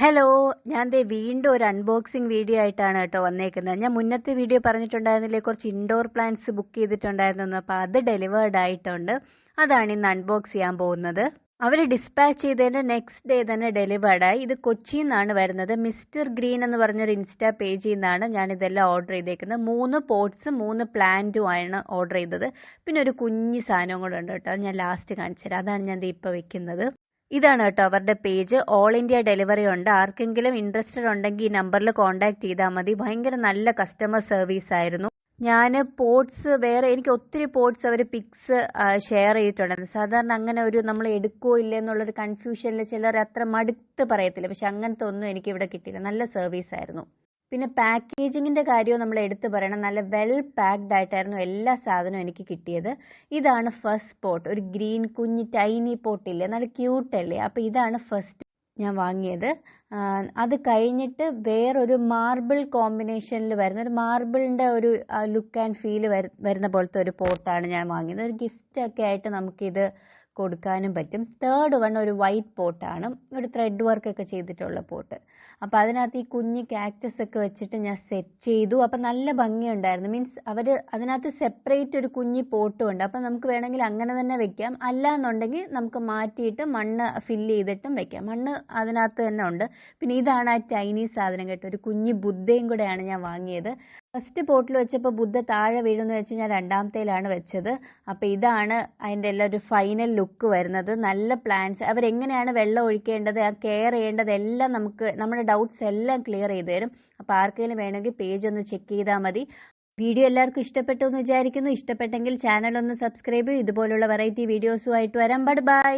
Hello ഞാൻ ദേ വീണ്ടും ഒരു അൺബോക്സിംഗ് വീഡിയോ ആയിട്ടാണ് കേട്ടോ വന്നേക്കുന്നത്. ഞാൻ മുന്നത്തെ വീഡിയോ പറഞ്ഞിട്ടുണ്ടായിരുന്നില്ലേ കുറച്ച് ഇൻഡോർ പ്ലാന്റ്സ് ബുക്ക് ചെയ്തിട്ടുണ്ടായിരുന്നു അപ്പോൾ അത് ഡെലിവേർഡ് ആയിട്ടുണ്ട്. അതാണ് ഇന്ന് അൺബോക്സ് ചെയ്യാൻ പോകുന്നത്. അവർ ഡിസ്പാച്ച് ചെയ്തതിന്റെ നെക്സ്റ്റ് ഡേ തന്നെ ഡെലിവേർഡ് ആയി. ഇത് കൊച്ചിയിൽ നിന്നാണ് വരുന്നത്. മിസ്റ്റർ ഗ്രീൻ എന്ന് പറഞ്ഞൊരു ഇൻസ്റ്റാ പേജിൽ നിന്നാണ് ഞാൻ ഇതെല്ലാം ഓർഡർ ചെയ്തേക്കുന്നത്. മൂന്ന് പോട്ട്സ് മൂന്ന് പ്ലാന്റും ആണ് ഓർഡർ ചെയ്തത്. പിന്നെ ഒരു കുഞ്ഞു സാധനവും കൂടെ ഉണ്ട് കേട്ടോ. അത് ഞാൻ ലാസ്റ്റ് കാണിച്ചു തരാം അതാണ് ഞാൻ ദേ ഇപ്പോൾ വെക്കുന്നത്. ഇതാണ് കേട്ടോ അവരുടെ പേജ്. ഓൾ ഇന്ത്യ ഡെലിവറി ഉണ്ട്. ആർക്കെങ്കിലും ഇൻട്രസ്റ്റഡ് ഉണ്ടെങ്കിൽ ഈ നമ്പറിൽ കോൺടാക്ട് ചെയ്താൽ മതി. ഭയങ്കര നല്ല കസ്റ്റമർ സർവീസ് ആയിരുന്നു. ഞാൻ പോട്ട്സ് വേറെ എനിക്ക് ഒത്തിരി പോട്ട്സ് അവർ പിക്സ് ഷെയർ ചെയ്തിട്ടുണ്ടായിരുന്നു സാധാരണ അങ്ങനെ ഒരു നമ്മൾ എടുക്കോ ഇല്ലേ എന്നുള്ളൊരു കൺഫ്യൂഷനിൽ ചിലർ അത്ര മടുത്ത് പറയത്തില്ല. പക്ഷെ അങ്ങനത്തെ ഒന്നും എനിക്ക് ഇവിടെ കിട്ടിയില്ല. നല്ല സർവീസ് ആയിരുന്നു. പിന്നെ പാക്കേജിങ്ങിന്റെ കാര്യവും നമ്മൾ എടുത്തു പറയണം. നല്ല വെൽ പാക്ഡ് ആയിട്ടായിരുന്നു എല്ലാ സാധനവും എനിക്ക് കിട്ടിയത്. ഇതാണ് ഫസ്റ്റ് പോട്ട് ഒരു ഗ്രീൻ കുഞ്ഞ് ടൈനി പോട്ടില്ലേ നല്ല ക്യൂട്ടല്ലേ അപ്പോൾ ഇതാണ് ഫസ്റ്റ് ഞാൻ വാങ്ങിയത്. അത് കഴിഞ്ഞിട്ട് വേറൊരു മാർബിൾ കോമ്പിനേഷനിൽ വരുന്ന ഒരു മാർബിളിന്റെ ഒരു ലുക്ക് ആൻഡ് ഫീൽ വരുന്ന പോലത്തെ ഒരു പോട്ടാണ് ഞാൻ വാങ്ങിയത്. ഒരു ഗിഫ്റ്റൊക്കെ ആയിട്ട് നമുക്കിത് കൊടുക്കാനും പറ്റും. തേർഡ് വൺ ഒരു വൈറ്റ് പോട്ടാണ് ഒരു ത്രെഡ് വർക്ക് ഒക്കെ ചെയ്തിട്ടുള്ള പോട്ട് അപ്പോൾ അതിനകത്ത് ഈ കുഞ്ഞ് കാക്ടസ് ഒക്കെ വെച്ചിട്ട് ഞാൻ സെറ്റ് ചെയ്തു. അപ്പം നല്ല ഭംഗിയുണ്ടായിരുന്നു. മീൻസ് അവർ അതിനകത്ത് സെപ്പറേറ്റ് ഒരു കുഞ്ഞി പോട്ടും ഉണ്ട്. അപ്പം നമുക്ക് വേണമെങ്കിൽ അങ്ങനെ തന്നെ വെക്കാം. അല്ല എന്നുണ്ടെങ്കിൽ നമുക്ക് മാറ്റിയിട്ട് മണ്ണ് ഫില്ല് ചെയ്തിട്ടും വെക്കാം. മണ്ണ് അതിനകത്ത് തന്നെ ഉണ്ട്. പിന്നെ ഇതാണ് ആ ചൈനീസ് സാധനം കേട്ടോ. ഒരു കുഞ്ഞി ബുദ്ധയും കൂടെയാണ് ഞാൻ വാങ്ങിയത്. ഫസ്റ്റ് പോട്ടിൽ വെച്ചപ്പോൾ ബുദ്ധ താഴെ വീഴുന്നു വെച്ച് ഞാൻ രണ്ടാമത്തേലാണ് വെച്ചത്. അപ്പോൾ ഇതാണ് അതിന്റെ എല്ലാം ഒരു ഫൈനൽ ലുക്ക് വരുന്നത്. നല്ല പ്ലാന്റ്സ് അവരെങ്ങനെയാണ് വെള്ളം ഒഴിക്കേണ്ടത് ആ കെയർ ചെയ്യേണ്ടത് എല്ലാം നമുക്ക് നമ്മുടെ ഡൗട്ട്സ് എല്ലാം ക്ലിയർ ചെയ്ത് തരും. അപ്പോൾ ആർക്കെങ്കിലും വേണമെങ്കിൽ പേജ് ഒന്ന് ചെക്ക് ചെയ്താൽ മതി. വീഡിയോ എല്ലാവർക്കും ഇഷ്ടപ്പെട്ടു എന്ന് വിചാരിക്കുന്നു. ഇഷ്ടപ്പെട്ടെങ്കിൽ ചാനൽ ഒന്ന് സബ്സ്ക്രൈബ് ചെയ്യും. ഇതുപോലുള്ള വെറൈറ്റി വീഡിയോസുമായിട്ട് വരാം. Bud by